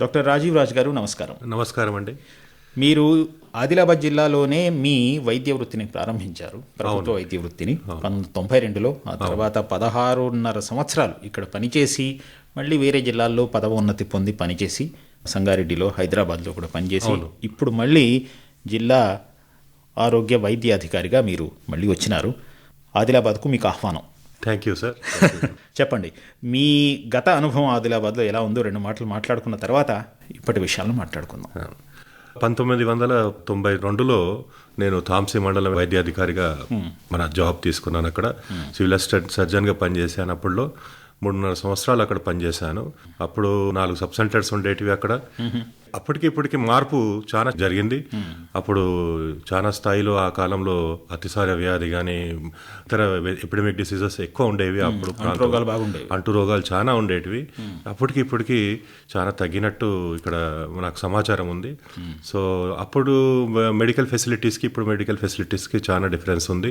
Doctor Rajiv Raj గారు నమస్కారం. నమస్కారం అండి. మీరు ఆదిలాబాద్ జిల్లాలోనే మీ వైద్య వృత్తిని ప్రారంభించారు ప్రభుత్వ వైద్య వృత్తిని. పంతొమ్మిది తొంభై రెండులో ఆ తర్వాత పదహారున్నర సంవత్సరాలు ఇక్కడ పనిచేసి మళ్ళీ వేరే జిల్లాల్లో పదవోన్నతి పొంది పనిచేసి సంగారెడ్డిలో హైదరాబాద్లో కూడా పనిచేసి ఇప్పుడు మళ్ళీ జిల్లా ఆరోగ్య వైద్య అధికారిగా మీరు మళ్ళీ వచ్చినారు. ఆదిలాబాద్కు మీకు ఆహ్వానం. థ్యాంక్ యూ సార్ చెప్పండి. మీ గత అనుభవం ఆదిలాబాద్లో ఎలా ఉందో రెండు మాటలు మాట్లాడుకున్న తర్వాత ఇప్పటి విషయాలను మాట్లాడుకుందాం. పంతొమ్మిది వందల తొంభై రెండులో నేను తాంసీ మండలం వైద్యాధికారిగా మన జాబ్ తీసుకున్నాను అక్కడ. సివిల్ అసిస్టెంట్ సర్జన్గా పనిచేశాను అప్పుడులో. మూడున్నర సంవత్సరాలు అక్కడ పనిచేశాను. అప్పుడు నాలుగు సబ్ సెంటర్స్ ఉండేటివి అక్కడ. అప్పటికి ఇప్పటికి మార్పు చాలా జరిగింది. అప్పుడు చాలా స్థాయిలో ఆ కాలంలో అతిసార వ్యాధి కానీ ఇతర ఎపిడమిక్ డిసీజెస్ ఎక్కువ ఉండేవి అప్పుడు రోగాలు బాగుండేవి అంటు రోగాలు చాలా ఉండేటివి. అప్పటికి ఇప్పటికి చాలా తగ్గినట్టు ఇక్కడ నాకు సమాచారం ఉంది. సో అప్పుడు మెడికల్ ఫెసిలిటీస్కి ఇప్పుడు మెడికల్ ఫెసిలిటీస్కి చాలా డిఫరెన్స్ ఉంది.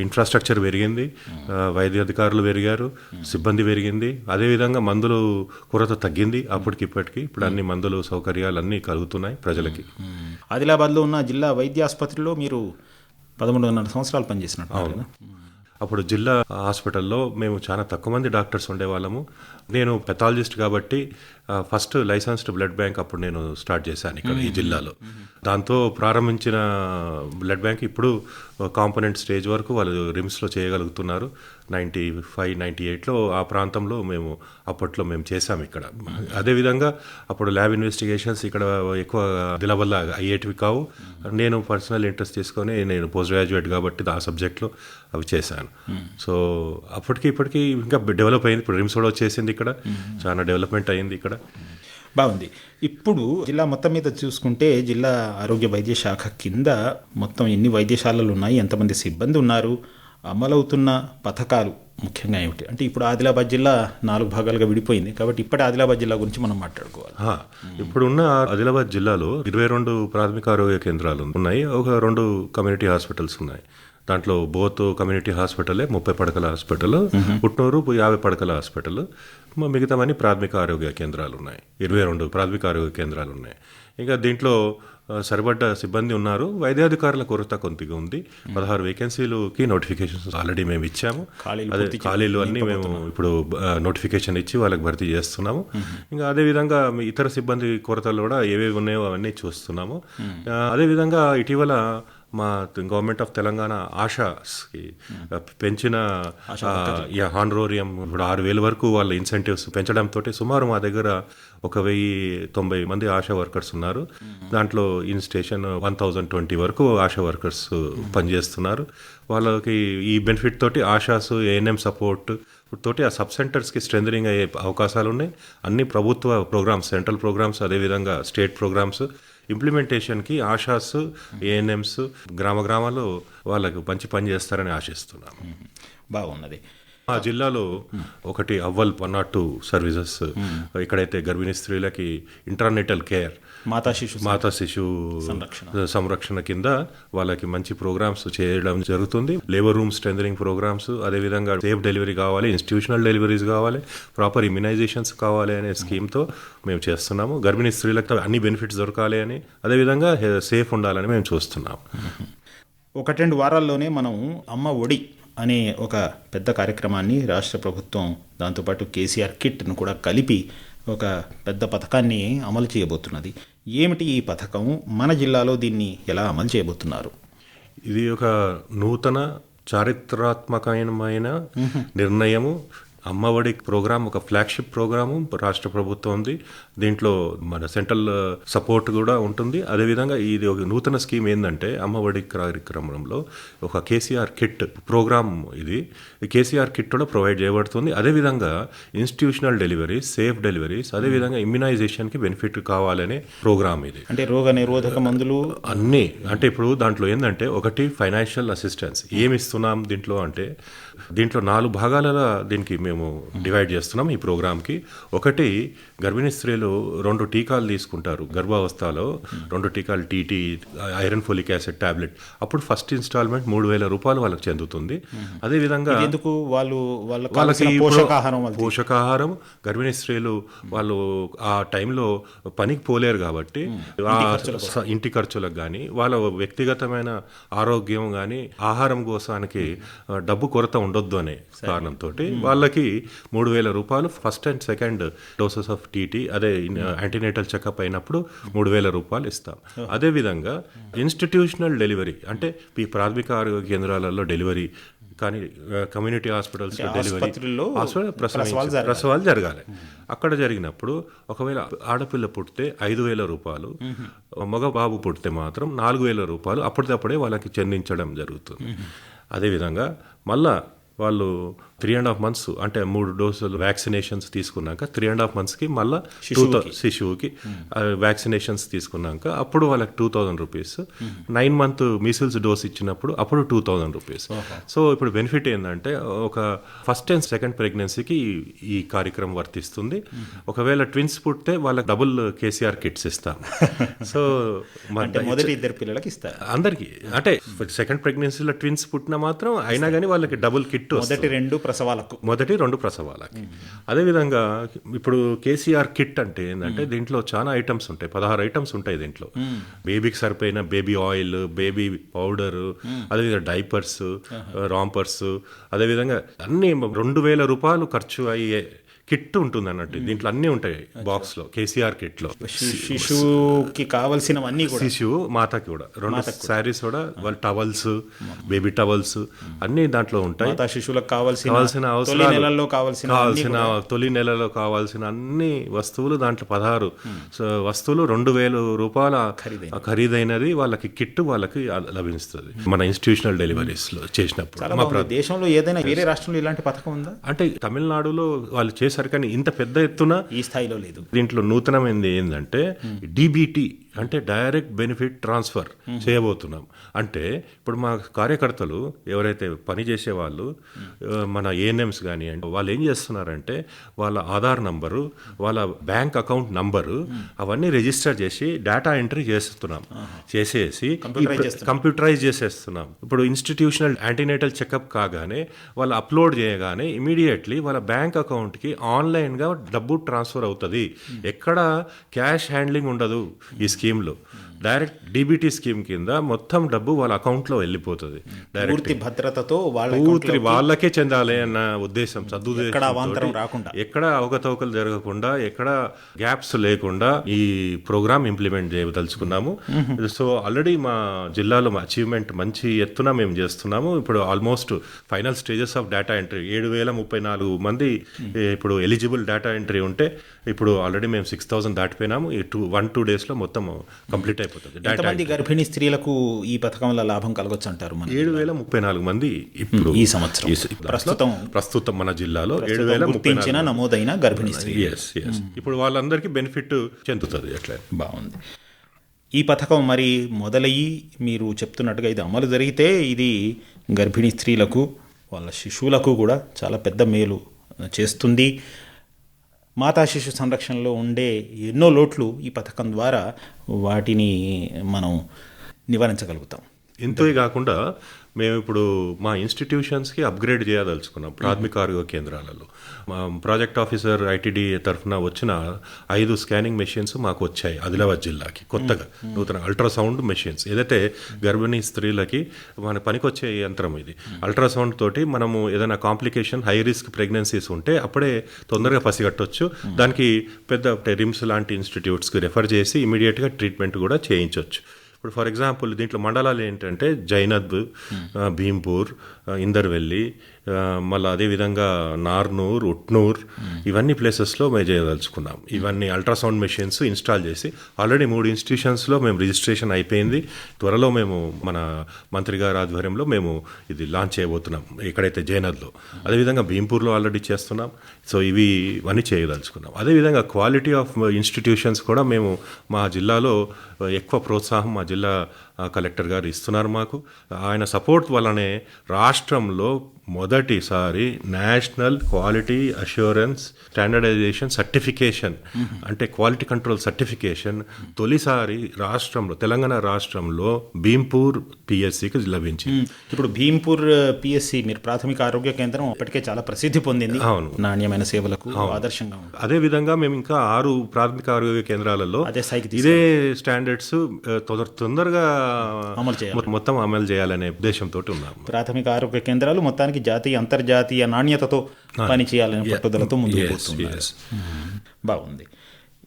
ఇన్ఫ్రాస్ట్రక్చర్ పెరిగింది. వైద్య అధికారులు పెరిగారు. సిబ్బంది పెరిగింది. అదేవిధంగా మందులు కొరత తగ్గింది అప్పటికి ఇప్పటికి. ఇప్పుడు అన్ని మందులు సౌకర్యాలు అన్నీ కలుగుతున్నాయి ప్రజలకి. ఆదిలాబాద్లో ఉన్న జిల్లా వైద్య ఆసుపత్రిలో మీరు పదమూడున్నర సంవత్సరాలు పనిచేసినట్టు కదా? అప్పుడు జిల్లా హాస్పిటల్లో మేము చాలా తక్కువ మంది డాక్టర్స్ ఉండేవాళ్ళము. నేను పెథాలజిస్ట్ కాబట్టి ఫస్ట్ లైసెన్స్డ్ బ్లడ్ బ్యాంక్ అప్పుడు నేను స్టార్ట్ చేశాను ఇక్కడ ఈ జిల్లాలో. దాంతో ప్రారంభించిన బ్లడ్ బ్యాంక్ ఇప్పుడు కాంపోనెంట్ స్టేజ్ వరకు వాళ్ళు రిమ్స్లో చేయగలుగుతున్నారు. నైంటీ ఫైవ్ నైంటీ ఎయిట్లో ఆ ప్రాంతంలో మేము అప్పట్లో మేము చేశాము ఇక్కడ. అదేవిధంగా అప్పుడు ల్యాబ్ ఇన్వెస్టిగేషన్స్ ఇక్కడ ఎక్కువ వల్ల అయ్యేటివి కావు. నేను పర్సనల్ ఇంట్రెస్ట్ తీసుకొని నేను పోస్ట్ గ్రాడ్యుయేట్ కాబట్టి ఆ సబ్జెక్ట్లో అవి చేశాను. సో అప్పటికి ఇప్పటికి ఇంకా డెవలప్ అయింది. ఇప్పుడు రిమ్స్ కూడా వచ్చేసింది ఇక్కడ. చాలా డెవలప్మెంట్ అయింది ఇక్కడ. బాగుంది. ఇప్పుడు జిల్లా మొత్తం మీద చూసుకుంటే జిల్లా ఆరోగ్య వైద్య శాఖ కింద మొత్తం ఎన్ని వైద్యశాలలు ఉన్నాయి ఎంతమంది సిబ్బంది ఉన్నారు అమలవుతున్న పథకాలు ముఖ్యంగా ఏమిటి? అంటే ఇప్పుడు ఆదిలాబాద్ జిల్లా నాలుగు భాగాలుగా విడిపోయింది కాబట్టి ఇప్పటి ఆదిలాబాద్ జిల్లా గురించి మనం మాట్లాడుకోవాలి. ఇప్పుడున్న ఆదిలాబాద్ జిల్లాలో ఇరవై రెండు ప్రాథమిక ఆరోగ్య కేంద్రాలు ఉన్నాయి ఒక రెండు కమ్యూనిటీ హాస్పిటల్స్ ఉన్నాయి. దాంట్లో బోత్ కమ్యూనిటీ హాస్పిటలే ముప్పై పడకల హాస్పిటల్ పుట్నూరు యాభై పడకల హాస్పిటల్ మిగతావన్నీ ప్రాథమిక ఆరోగ్య కేంద్రాలు ఉన్నాయి ఇరవై రెండు ప్రాథమిక ఆరోగ్య కేంద్రాలు ఉన్నాయి ఇంకా దీంట్లో సరిపడ్డ సిబ్బంది ఉన్నారు. వైద్యాధికారుల కొరత కొద్దిగా ఉంది. పదహారు వేకెన్సీలకి నోటిఫికేషన్స్ ఆల్రెడీ మేము ఇచ్చాము. ఖాళీలు అదే ఖాళీలు అన్ని మేము ఇప్పుడు నోటిఫికేషన్ ఇచ్చి వాళ్ళకి భర్తీ చేస్తున్నాము. ఇంకా అదేవిధంగా ఇతర సిబ్బంది కొరతలు కూడా ఏవేవి ఉన్నాయో అవన్నీ చూస్తున్నాము. అదేవిధంగా ఇటీవల మా గవర్నమెంట్ ఆఫ్ తెలంగాణ ఆశాస్కి పెంచిన హాండ్రోరియం ఇప్పుడు ఆరు వేల వరకు వాళ్ళ ఇన్సెంటివ్స్ పెంచడంతో సుమారు మా దగ్గర ఒక వెయ్యి తొంభై మంది ఆశా వర్కర్స్ ఉన్నారు. దాంట్లో in station one thousand twenty వరకు ఆశా వర్కర్స్ పనిచేస్తున్నారు. వాళ్ళకి ఈ బెనిఫిట్ తోటి ఆశాస్ ఏఎన్ఎం సపోర్ట్ తోటి ఆ సబ్ సెంటర్స్కి స్ట్రెంథనింగ్ అయ్యే అవకాశాలు ఉన్నాయి అన్ని ప్రభుత్వ ప్రోగ్రామ్స్ సెంట్రల్ ప్రోగ్రామ్స్ అదేవిధంగా స్టేట్ ప్రోగ్రామ్స్ ఇంప్లిమెంటేషన్కి ఆశాస్ ఏఎన్ఎంస్ గ్రామ గ్రామాల్లో వాళ్ళకు మంచి పని చేస్తారని ఆశిస్తున్నాము. బాగున్నది. మా జిల్లాలో ఒకటి అవ్వల్ వన్ నాట్ టూ సర్వీసెస్ ఇక్కడైతే గర్భిణీ స్త్రీలకి ఇంటర్నెటల్ కేర్ మాతా శిశు మాతా శిశు సంరక్షణ. కింద వాళ్ళకి మంచి ప్రోగ్రామ్స్ చేయడం జరుగుతుంది. లేబర్ రూమ్ స్ట్రెంథనింగ్ ప్రోగ్రామ్స్ అదేవిధంగా సేఫ్ డెలివరీ కావాలి ఇన్స్టిట్యూషనల్ డెలివరీస్ కావాలి ప్రాపర్ ఇమ్యునైజేషన్స్ కావాలి అనే స్కీమ్తో మేము చేస్తున్నాము. గర్భిణీ స్త్రీలకు అన్ని బెనిఫిట్స్ దొరకాలి అని అదేవిధంగా సేఫ్ ఉండాలని మేము చూస్తున్నాము ఒకటి రెండు వారాల్లోనే మనం అమ్మ ఒడి అనే ఒక పెద్ద కార్యక్రమాన్ని రాష్ట్ర ప్రభుత్వం దాంతోపాటు కేసీఆర్ కిట్ను కూడా కలిపి ఒక పెద్ద పథకాన్ని అమలు చేయబోతున్నది. ఏమిటి ఈ పథకం? మన జిల్లాలో దీన్ని ఎలా అమలు చేయబోతున్నారు? ఇది ఒక నూతన చారిత్రాత్మకమైన నిర్ణయము. అమ్మఒడి ప్రోగ్రామ్ ఒక ఫ్లాగ్షిప్ ప్రోగ్రాము రాష్ట్ర ప్రభుత్వం ఉంది. దీంట్లో మన సెంట్రల్ సపోర్ట్ కూడా ఉంటుంది. అదేవిధంగా ఇది ఒక నూతన స్కీమ్ ఏంటంటే అమ్మఒడి కార్యక్రమంలో ఒక కేసీఆర్ కిట్ ప్రోగ్రామ్ ఇది. కేసీఆర్ కిట్ కూడా ప్రొవైడ్ చేయబడుతుంది. అదేవిధంగా ఇన్స్టిట్యూషనల్ డెలివరీస్ సేఫ్ డెలివరీస్ అదేవిధంగా ఇమ్యునైజేషన్కి బెనిఫిట్ కావాలనే ప్రోగ్రామ్ ఇది. అంటే రోగ నిరోధక మందులు? అన్నీ. అంటే ఇప్పుడు దాంట్లో ఏంటంటే ఒకటి ఫైనాన్షియల్ అసిస్టెన్స్. ఏమి ఇస్తున్నాం దీంట్లో అంటే దీంట్లో నాలుగు భాగాలలో దీనికి మేము డివైడ్ చేస్తున్నాం ఈ ప్రోగ్రామ్కి. ఒకటి గర్భిణీ స్త్రీలు రెండు టీకాలు తీసుకుంటారు. గర్భావస్థలో రెండు టీకాలు TT iron folic acid tablet. అప్పుడు ఫస్ట్ ఇన్స్టాల్మెంట్ మూడు వేల రూపాయలు వాళ్ళకి చెందుతుంది. అదేవిధంగా ఎందుకు వాళ్ళు వాళ్ళ వాళ్ళకి పోషకాహారం పోషకాహారం గర్భిణీ స్త్రీలు వాళ్ళు ఆ టైంలో పనికి పోలేరు కాబట్టి ఇంటి ఖర్చులకు కానీ వాళ్ళ వ్యక్తిగతమైన ఆరోగ్యం కానీ ఆహారం కోసానికి డబ్బు కొరత ఉండొద్దు అనే కారణంతో వాళ్ళకి మూడు వేల రూపాయలు first and second doses of TT అదే యాంటీనేటల్ చెకప్ అయినప్పుడు మూడు వేల రూపాయలు ఇస్తాం. అదేవిధంగా ఇన్స్టిట్యూషనల్ డెలివరీ అంటే ఈ ప్రాథమిక ఆరోగ్య కేంద్రాలలో డెలివరీ కానీ కమ్యూనిటీ హాస్పిటల్స్ డెలివరీ. ప్రసవాలు జరగాలి. అక్కడ జరిగినప్పుడు ఒకవేళ ఆడపిల్ల పుడితే ఐదు వేల రూపాయలు మగ బాబు పుడితే మాత్రం నాలుగు వేల రూపాయలు అప్పటిదప్పుడే వాళ్ళకి చెల్లించడం జరుగుతుంది. అదేవిధంగా మళ్ళా వాళ్ళు త్రీ అండ్ హాఫ్ మంత్స్ అంటే మూడు డోసులు వ్యాక్సినేషన్స్ తీసుకున్నాక త్రీ అండ్ హాఫ్ మంత్స్కి మళ్ళీ టూ శిశువుకి వ్యాక్సినేషన్స్ తీసుకున్నాక అప్పుడు వాళ్ళకి two thousand rupees nine month measles dose ఇచ్చినప్పుడు అప్పుడు టూ థౌజండ్ రూపీస్ సో ఇప్పుడు బెనిఫిట్ ఏంటంటే ఒక ఫస్ట్ అండ్ సెకండ్ ప్రెగ్నెన్సీకి ఈ- కార్యక్రమం వర్తిస్తుంది. ఒకవేళ ట్విన్స్ పుట్టితే వాళ్ళకి డబుల్ కేసీఆర్ కిట్స్ ఇస్తాం. సో మొదటి ఇద్దరు పిల్లలకి ఇస్తారు. అందరికి. అంటే సెకండ్ ప్రెగ్నెన్సీలో ట్విన్స్ పుట్టినా మాత్రం అయినా కానీ వాళ్ళకి డబుల్ కిట్ మొదటి రెండు ప్రసవాలకు. మొదటి రెండు ప్రసవాలకి. అదేవిధంగా ఇప్పుడు కేసీఆర్ కిట్ అంటే ఏంటంటే దీంట్లో చాలా ఐటమ్స్ ఉంటాయి. పదహారు ఐటమ్స్ ఉంటాయి దీంట్లో. బేబీకి సరిపోయిన బేబీ ఆయిల్ బేబీ పౌడర్ అదేవిధంగా డైపర్స్ రాంపర్స్ అదేవిధంగా అన్ని రెండు వేల రూపాయలు ఖర్చు అయ్యే కిట్ ఉంటుంది అన్నట్టు దీంట్లో అన్నీ ఉంటాయి బాక్స్లో కేసీఆర్ కిట్లో శిశువుకి కావలసినవన్నీ కూడా. శిశువు మాతకి కూడా. రెండు శారీస్ కూడా వాళ్ళ టవల్స్ బేబీ టవల్స్ అన్ని దాంట్లో ఉంటాయి. శిశువులకు కావాల్సిన కావాల్సిన అవసరాలు కావాల్సిన కావాల్సిన తొలి నెలలో కావాల్సిన అన్ని వస్తువులు దాంట్లో పదహారు. సో వస్తువులు రెండు వేల రూపాయల ఖరీదైనది వాళ్ళకి కిట్ వాళ్ళకి లభిస్తుంది. మన ఇన్స్టిట్యూషనల్ డెలివరీస్లో చేసినప్పుడు. దేశంలో ఏదైనా వేరే రాష్ట్రంలో ఇలాంటి పథకం ఉందా? అంటే తమిళనాడులో వాళ్ళు చేశారు కానీ ఇంత పెద్ద ఎత్తున ఈ స్థాయిలో లేదు. దీంట్లో నూతనమైనది ఏంటంటే డిబిటి అంటే డైరెక్ట్ బెనిఫిట్ ట్రాన్స్ఫర్ చేయబోతున్నాం. అంటే ఇప్పుడు మా కార్యకర్తలు ఎవరైతే పని వాళ్ళు మన ఏఎన్ఎంస్ కానివ్వండి వాళ్ళు ఏం చేస్తున్నారంటే వాళ్ళ ఆధార్ నంబరు వాళ్ళ బ్యాంక్ అకౌంట్ నంబరు అవన్నీ రిజిస్టర్ చేసి డేటా ఎంట్రీ చేస్తున్నాం. చేసేసి కంప్యూటరైజ్ చేసేస్తున్నాం. ఇప్పుడు ఇన్స్టిట్యూషనల్ యాంటీనేటల్ చెకప్ కాగానే వాళ్ళు అప్లోడ్ చేయగానే ఇమీడియట్లీ వాళ్ళ బ్యాంక్ అకౌంట్కి ఆన్లైన్గా డబ్బు ట్రాన్స్ఫర్ అవుతుంది. ఎక్కడ క్యాష్ హ్యాండ్లింగ్ ఉండదు. ఈ స్కీమ్లు. డైరెక్ట్ డీబీటీ స్కీమ్ కింద మొత్తం డబ్బు వాళ్ళ అకౌంట్లో వెళ్ళిపోతుంది డైరెక్ట్ పూర్తి భద్రతతో వాళ్ళ పూర్తి వాళ్ళకే చెందాలి అన్న ఉద్దేశం సదుద్దేశం రాకుండా. ఎక్కడ అవకతవకలు జరగకుండా ఎక్కడ గ్యాప్స్ లేకుండా ఈ ప్రోగ్రామ్ ఇంప్లిమెంట్ చేయదలుచుకున్నాము సో ఆల్రెడీ మా జిల్లాలో అచీవ్మెంట్ మంచి ఎత్తున మేము చేస్తున్నాము. ఇప్పుడు almost final stages of data entry ఏడు వేల ముప్పై నాలుగు మంది ఇప్పుడు ఎలిజిబుల్ డేటా ఎంట్రీ ఉంటే ఇప్పుడు ఆల్రెడీ మేము సిక్స్ థౌసండ్ దాటిపోయినాము. ఈ టూ వన్ టూ డేస్లో మొత్తం కంప్లీట్ అయిపోతుంది. ఎంతమంది గర్భిణీ స్త్రీలకు ఈ పథకం వల్ల లాభం కలగొచ్చు అంటారు మన ఏడు వేల ముప్పై నాలుగు మంది ఇప్పుడు ఈ సంవత్సరం. ప్రస్తుతం ప్రస్తుతం మన జిల్లాలో ఏడు వేల ముప్పై గుర్తించిన నమోదైన గర్భిణీ స్త్రీ ఇప్పుడు వాళ్ళందరికీ బెనిఫిట్ చెందుతుంది అట్లా బాగుంది. ఈ పథకం మరి మొదలయ్యి మీరు చెప్తున్నట్టుగా ఇది అమలు జరిగితే ఇది గర్భిణీ స్త్రీలకు వాళ్ళ శిశువులకు కూడా చాలా పెద్ద మేలు చేస్తుంది. మాతా శిశు సంరక్షణలో ఉండే ఎన్నో లోట్లు ఈ పథకం ద్వారా వాటిని మనం నివారించగలుగుతాం. ఇంతే కాకుండా మేము ఇప్పుడు మా ఇన్స్టిట్యూషన్స్కి అప్గ్రేడ్ చేయదలుచుకున్నాం ప్రాథమిక ఆరోగ్య కేంద్రాలలో. మా ప్రాజెక్ట్ ఆఫీసర్ ఐటీడీ తరఫున వచ్చిన ఐదు స్కానింగ్ మెషిన్స్ మాకు వచ్చాయి ఆదిలాబాద్ జిల్లాకి కొత్తగా. నూతన అల్ట్రాసౌండ్ మెషిన్స్ ఏదైతే గర్భిణీ స్త్రీలకి మన పనికొచ్చే యంత్రం ఇది. అల్ట్రాసౌండ్ తోటి మనము ఏదైనా కాంప్లికేషన్ హై రిస్క్ ప్రెగ్నెన్సీస్ ఉంటే అప్పుడే తొందరగా పసిగట్టొచ్చు. దానికి పెద్ద రిమ్స్ లాంటి ఇన్స్టిట్యూట్స్కి రెఫర్ చేసి ఇమీడియట్గా ట్రీట్మెంట్ కూడా చేయించవచ్చు ఇప్పుడు ఫర్ ఎగ్జాంపుల్ దీంట్లో మండలాలు ఏంటంటే జైనద్ భీంపూర్ ఇందర్వెల్లి మళ్ళీ అదేవిధంగా నార్నూర్ ఉట్నూర్ ఇవన్నీ ప్లేసెస్లో మేము చేయదలుచుకున్నాం. ఇవన్నీ అల్ట్రాసౌండ్ మెషిన్స్ ఇన్స్టాల్ చేసి ఆల్రెడీ మూడు ఇన్స్టిట్యూషన్స్లో మేము రిజిస్ట్రేషన్ అయిపోయింది. త్వరలో మేము మన మంత్రి గారి ఆధ్వర్యంలో మేము ఇది లాంచ్ చేయబోతున్నాం ఎక్కడైతే జైనద్లో. అదేవిధంగా భీంపూర్లో ఆల్రెడీ చేస్తున్నాం. సో ఇవి ఇవన్నీ చేయదలుచుకున్నాం. అదేవిధంగా క్వాలిటీ ఆఫ్ ఇన్స్టిట్యూషన్స్ కూడా మేము మా జిల్లాలో ఎక్కువ ప్రోత్సాహం మా జిల్లా ఆ, కలెక్టర్ గారు ఇస్తున్నారు మాకు. ఆయన సపోర్ట్ వల్లనే రాష్ట్రంలో మొదటిసారి national quality assurance standardisation certification అంటే క్వాలిటీ కంట్రోల్ సర్టిఫికేషన్ తొలిసారి రాష్ట్రంలో తెలంగాణ రాష్ట్రంలో భీంపూర్ పిఎస్సికి లభించింది. ఇప్పుడు భీంపూర్ పిఎస్సి మీరు ప్రాథమిక ఆరోగ్య కేంద్రం ఇప్పటికే చాలా ప్రసిద్ధి పొందింది. అవును. నాణ్యమైన సేవలకు ఆదర్శంగా అదే విధంగా మేము ఇంకా ఆరు ప్రాథమిక ఆరోగ్య కేంద్రాలలో అదే ఇదే స్టాండర్డ్స్ తొందర- తొందరగా అమలు చేయాలి. మొత్తం అమలు చేయాలనే ఉద్దేశంతో ఉన్నాము ప్రాథమిక ఆరోగ్య కేంద్రాలు మొత్తానికి జాతీయ అంతర్జాతీయ నాణ్యతతో పని చేయాలనే పట్టుదలతో ముందుకు పోతున్నారు yes. బాగుంది.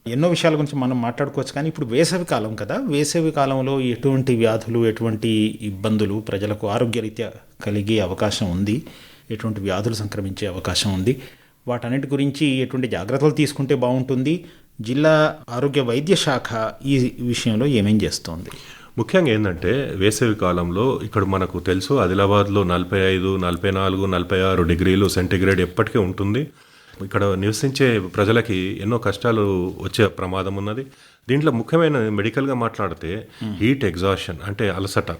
ఎన్నో విషయాల గురించి మనం మాట్లాడుకోవచ్చు కానీ ఇప్పుడు వేసవి కాలం కదా. వేసవి కాలంలో ఎటువంటి వ్యాధులు ఎటువంటి ఇబ్బందులు ప్రజలకు ఆరోగ్యరీత్యా కలిగే అవకాశం ఉంది? ఎటువంటి వ్యాధులు సంక్రమించే అవకాశం ఉంది? వాటన్నిటి గురించి ఎటువంటి జాగ్రత్తలు తీసుకుంటే బాగుంటుంది? జిల్లా ఆరోగ్య వైద్య శాఖ ఈ విషయంలో ఏమేం చేస్తోంది? ముఖ్యంగా ఏంటంటే వేసవి కాలంలో ఇక్కడ మనకు తెలుసు ఆదిలాబాద్లో నలభై ఐదు నలభై నాలుగు నలభై ఆరు డిగ్రీలు సెంటీగ్రేడ్ ఎప్పటికీ ఉంటుంది. ఇక్కడ నివసించే ప్రజలకి ఎన్నో కష్టాలు వచ్చే ప్రమాదం ఉన్నది. దీంట్లో ముఖ్యమైన మెడికల్గా మాట్లాడితే హీట్ ఎగ్జాషన్ అంటే అలసట.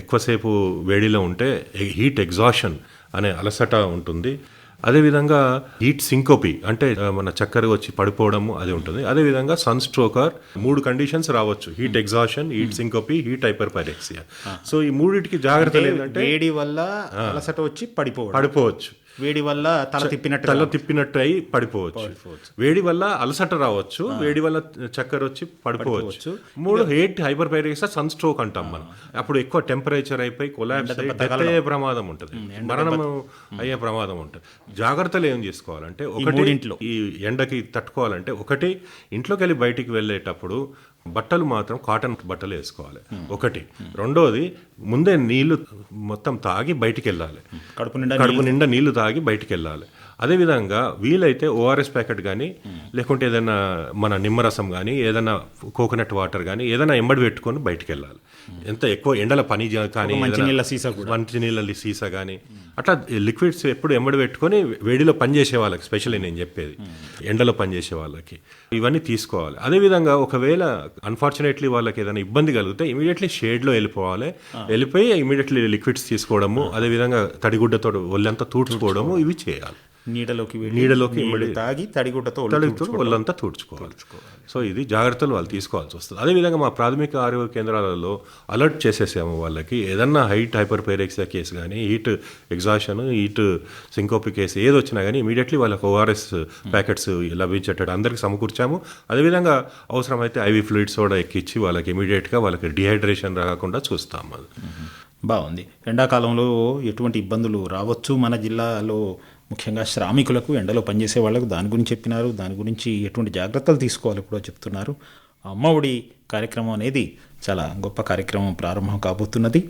ఎక్కువసేపు వేడిలో ఉంటే హీట్ ఎగ్జాషన్ అనే అలసట ఉంటుంది. అదేవిధంగా హీట్ సింకోపి అంటే మన చక్కెర వచ్చి పడిపోవడము అది ఉంటుంది. అదేవిధంగా సన్ స్ట్రోకర్ మూడు కండిషన్స్ రావచ్చు. Heat exhaustion heat syncope heat hyperpyrexia. So ఈ మూడిటికి జాగ్రత్తలు ఏంటంటే వేడి వల్ల అలసట వచ్చి పడిపోవడం. పడిపోవచ్చు. వేడి వల్ల తల తిప్పినట్టు తల తిప్పినట్టు అయి పడిపోవచ్చు. వేడి వల్ల అలసట రావచ్చు. వేడి వల్ల చక్కెర వచ్చి పడిపోవచ్చు. మూడు heat hyperpyrexia sun stroke అంటాం మనం. అప్పుడు ఎక్కువ టెంపరేచర్ అయిపోయి కొలాబ్స్ అయ్యి ప్రమాదం ఉంటుంది. మరణం అయ్యే ప్రమాదం ఉంటుంది. జాగ్రత్తలు ఏం చేసుకోవాలంటే ఒకటి మూడింట్లో. ఈ ఎండకి తట్టుకోవాలంటే ఒకటి ఇంట్లోకి వెళ్ళి బయటికి వెళ్ళేటప్పుడు బట్టలు మాత్రం కాటన్ బట్టలు వేసుకోవాలి. ఒకటి. రెండోది ముందే నీళ్ళు మొత్తం తాగి బయటికి వెళ్ళాలి. కడుపు నిండా కడుపు నిండా నీళ్ళు తాగి బయటికి వెళ్ళాలి. అదేవిధంగా వీలైతే ఓఆర్ఎస్ ప్యాకెట్ కానీ లేకుంటే ఏదైనా మన నిమ్మరసం కానీ ఏదైనా కోకోనట్ వాటర్ కానీ ఏదైనా ఎంబడి పెట్టుకొని బయటికి వెళ్ళాలి ఎంత ఎక్కువ ఎండల పని కానీ మంచి ఏదైనా నీళ్ళ సీసా కూడా. మంచి నీళ్ళ సీసా కానీ అట్లా లిక్విడ్స్ ఎప్పుడు ఎంబడి పెట్టుకొని వేడిలో పనిచేసే వాళ్ళకి స్పెషల్లీ నేను చెప్పేది. ఎండలో పనిచేసే వాళ్ళకి. ఇవన్నీ తీసుకోవాలి. అదేవిధంగా ఒకవేళ అన్ఫార్చునేట్లీ వాళ్ళకి ఏదైనా ఇబ్బంది కలిగితే ఇమీడియట్లీ షేడ్లో వెళ్ళిపోవాలి. వెళ్ళిపోయి ఇమీడియట్లీ లిక్విడ్స్ తీసుకోవడము అదేవిధంగా తడిగుడ్డతో ఒళ్ళంతా తూడ్చుకోవడము ఇవి చేయాలి. నీడలోకి నీడలోకి తాగి తడిగుడ్డతో తడుగుతూ ఒళ్ళంతా తుడుచుకోవాలి. సో ఇది జాగ్రత్తలు వాళ్ళు తీసుకోవాల్సి వస్తుంది. అదేవిధంగా మా ప్రాథమిక ఆరోగ్య కేంద్రాలలో అలర్ట్ చేసేసాము వాళ్ళకి. ఏదన్నా హైట్ హైపర్ పైరెక్సియా కేసు కానీ heat exhaustion heat syncope case ఏది వచ్చినా కానీ ఇమీడియట్లీ వాళ్ళకి ఓఆర్ఎస్ ప్యాకెట్స్ లభించేటట్టు అందరికి సమకూర్చాము. అదేవిధంగా అవసరమైతే ఐవి ఫ్లూయిడ్స్ కూడా ఎక్కించి వాళ్ళకి ఇమీడియట్గా వాళ్ళకి డిహైడ్రేషన్ రాకుండా చూస్తాము. బాగుంది. ఎండాకాలంలో ఎటువంటి ఇబ్బందులు రావచ్చు? మన జిల్లాలో ముఖ్యంగా శ్రామికులకు ఎండలో పనిచేసే వాళ్ళకు దాని గురించి చెప్పినారు. దాని గురించి ఎటువంటి జాగ్రత్తలు తీసుకోవాలి కూడా చెప్తున్నారు. అమ్మఒడి కార్యక్రమం అనేది చాలా గొప్ప కార్యక్రమం ప్రారంభం కాబోతున్నది.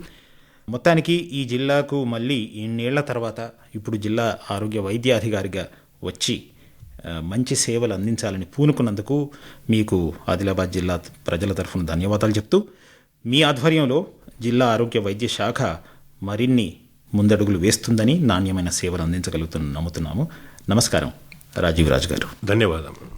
మొత్తానికి ఈ జిల్లాకు మళ్ళీ ఇన్నేళ్ళ తర్వాత ఇప్పుడు జిల్లా ఆరోగ్య వైద్యాధికారిగా వచ్చి మంచి సేవలు అందించాలని పూనుకున్నందుకు మీకు ఆదిలాబాద్ జిల్లా ప్రజల తరఫున ధన్యవాదాలు చెప్తూ మీ ఆధ్వర్యంలో జిల్లా ఆరోగ్య వైద్య శాఖ మరిన్ని ముందడుగులు వేస్తుందని నాణ్యమైన సేవలు అందించగలుగుతున్న నమ్ముతున్నాము. నమస్కారం రాజీవ్ రాజు గారు ధన్యవాదాలు